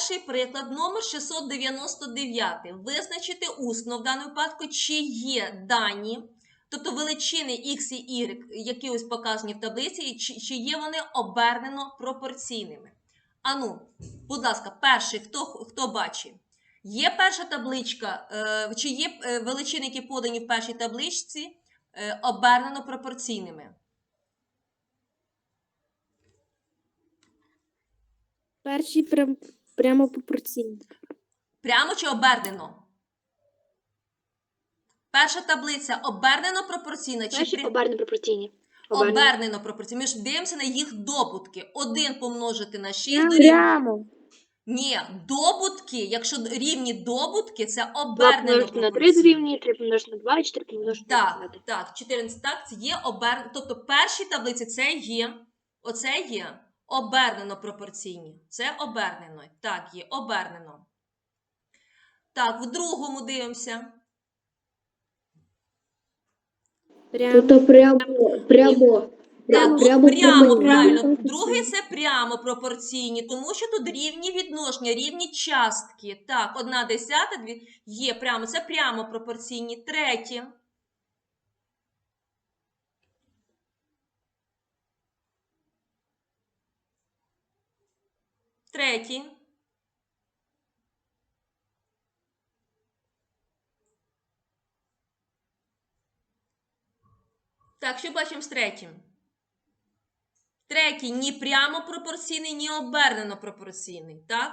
перший приклад, номер 699. Визначити усно в даному випадку, чи є дані, тобто величини x і y, які ось показані в таблиці, чи, чи є вони обернено пропорційними. Ану, будь ласка, перший, хто, хто бачить? Є перша табличка, е, чи є е, величини, які подані в першій табличці, е, обернено пропорційними? Прям, прямо пропорційний. Прямо чи обернено? Перша таблиця обернено пропорційна чи Перші обернено пропорційні. обернено пропорційно? Ми ж дивимося на їх добутки. 1 помножити на 6 дорівнює. Прямо. Ні, добутки, якщо рівні добутки, це 2 обернено помножити на 3 пропорційно. дорівнює, 3 помножити на 2 і 4 помножити на Так, 15. так, 14, так, це є обернено. Тобто перші таблиці це є, оце є обернено пропорційні. Це обернено. Так, є обернено. Так, в другому дивимося. Прямо. Тобто прямо, прямо, Так, прямо, прямо, правильно. Другий це прямо пропорційні, тому що тут рівні відношення, рівні частки. Так, одна десята, дві є прямо, це прямо пропорційні. Третє. Третій. Так, що бачимо з третім? Третій ні прямо пропорційний, ні обернено пропорційний. Так?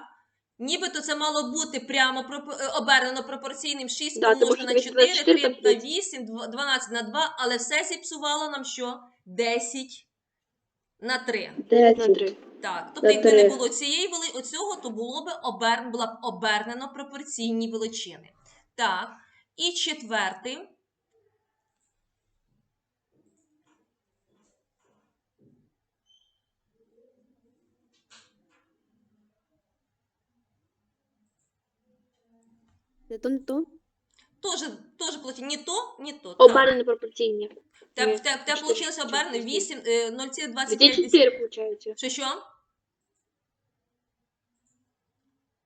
Нібито це мало бути прямо е, обернено пропорційним 6 Да, помножити на 4, 3 на 8, 12 на 2, але все зіпсувало нам що? 10 на 3. На 10. 3. Так, тобто, якби не було цієї вели... оцього, то було б обер... була б обернено пропорційні величини. Так, і четвертий. Не то, не то. Теж, теж получ- ні то, ні то. Обернено пропорційні. Те, Ні, те, те вийшло обернено чотири. 8, е, 0,25. 24, виходить. Що що?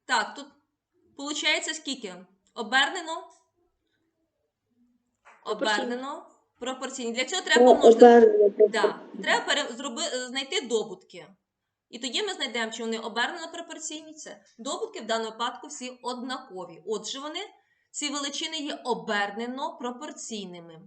Так, тут виходить скільки? Обернено? Пропорційно. Обернено. Пропорційні. Для цього треба помножити. Да. Треба пере... зроби... е, знайти добутки. І тоді ми знайдемо, чи вони обернено пропорційні. Це добутки в даному випадку всі однакові. Отже, вони, ці величини є обернено пропорційними.